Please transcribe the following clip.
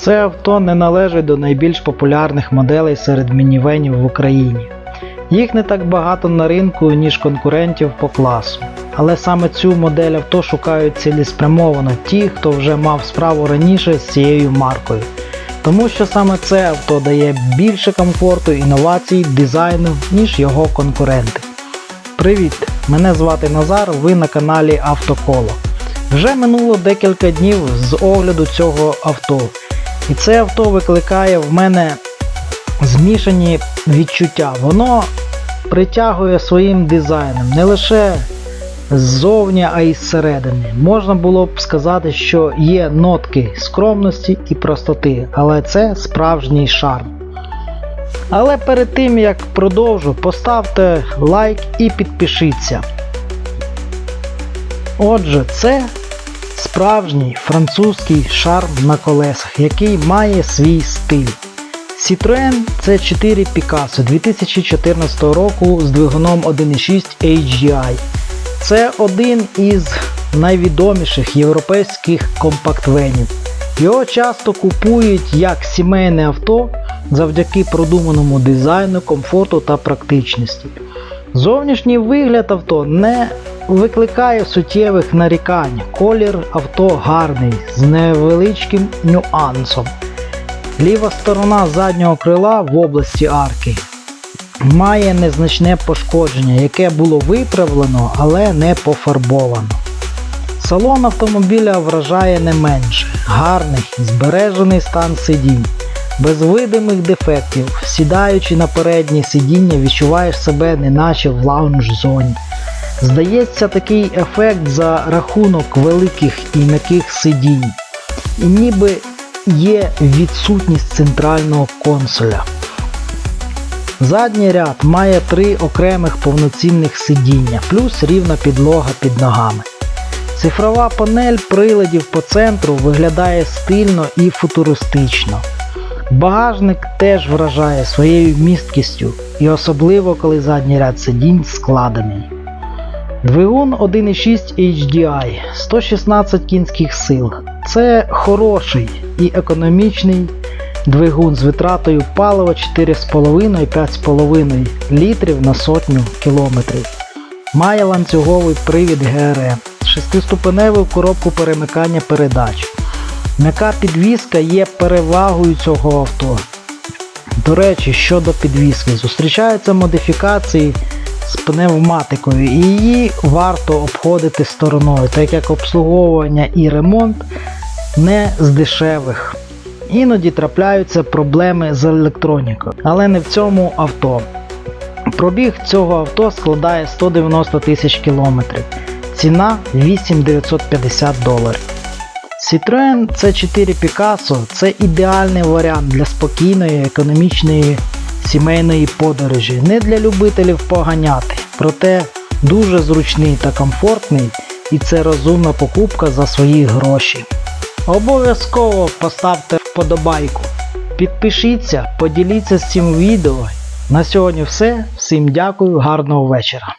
Це авто не належить до найбільш популярних моделей серед мінівенів в Україні. Їх не так багато на ринку, ніж конкурентів по класу. Але саме цю модель авто шукають цілеспрямовано ті, хто вже мав справу раніше з цією маркою. Тому що саме це авто дає більше комфорту, інновацій, дизайну, ніж його конкуренти. Привіт! Мене звати Назар, ви на каналі Автоколо. Вже минуло декілька днів з огляду цього авто. І це авто викликає в мене змішані відчуття. Воно притягує своїм дизайном не лише ззовні, а й зсередини. Можна було б сказати, що є нотки скромності і простоти, але це справжній шарм. Але перед тим як продовжу, поставте лайк і підпишіться. Отже, це справжній французький шарм на колесах, який має свій стиль. Citroën C4 Picasso 2014 року з двигуном 1.6 HDI. Це один із найвідоміших європейських компактвенів. Його часто купують як сімейне авто завдяки продуманому дизайну, комфорту та практичності. Зовнішній вигляд авто не викликає суттєвих нарікань. Колір авто гарний з невеличким нюансом. Ліва сторона заднього крила в області арки має незначне пошкодження, яке було виправлено, але не пофарбовано. Салон автомобіля вражає не менше. Гарний, збережений стан сидінь. Без видимих дефектів, сідаючи на переднє сидіння, відчуваєш себе неначе в лаунж-зоні. Здається, такий ефект за рахунок великих і м'яких сидінь. І ніби є відсутність центрального консоля. Задній ряд має три окремих повноцінних сидіння, плюс рівна підлога під ногами. Цифрова панель приладів по центру виглядає стильно і футуристично. Багажник теж вражає своєю місткістю, і особливо коли задній ряд сидінь складений. Двигун 1.6 HDI 116 кінських сил. Це хороший і економічний двигун з витратою палива 4,5-5,5 літрів на сотню кілометрів. Має ланцюговий привід ГРМ, шестиступеневу коробку перемикання передач. М'яка підвізка є перевагою цього авто. До речі, щодо підвіски, зустрічаються модифікації з пневматикою, і її варто обходити стороною, так як обслуговування і ремонт не з дешевих. Іноді трапляються проблеми з електронікою, але не в цьому авто. Пробіг цього авто складає 190 тисяч кілометрів. Ціна 8950 доларів. Citroën C4 Picasso це ідеальний варіант для спокійної економічної сімейної подорожі, не для любителів поганяти, проте дуже зручний та комфортний, і це розумна покупка за свої гроші. Обов'язково поставте вподобайку. Підпишіться, поділіться з цим відео. На сьогодні все. Всім дякую, гарного вечора.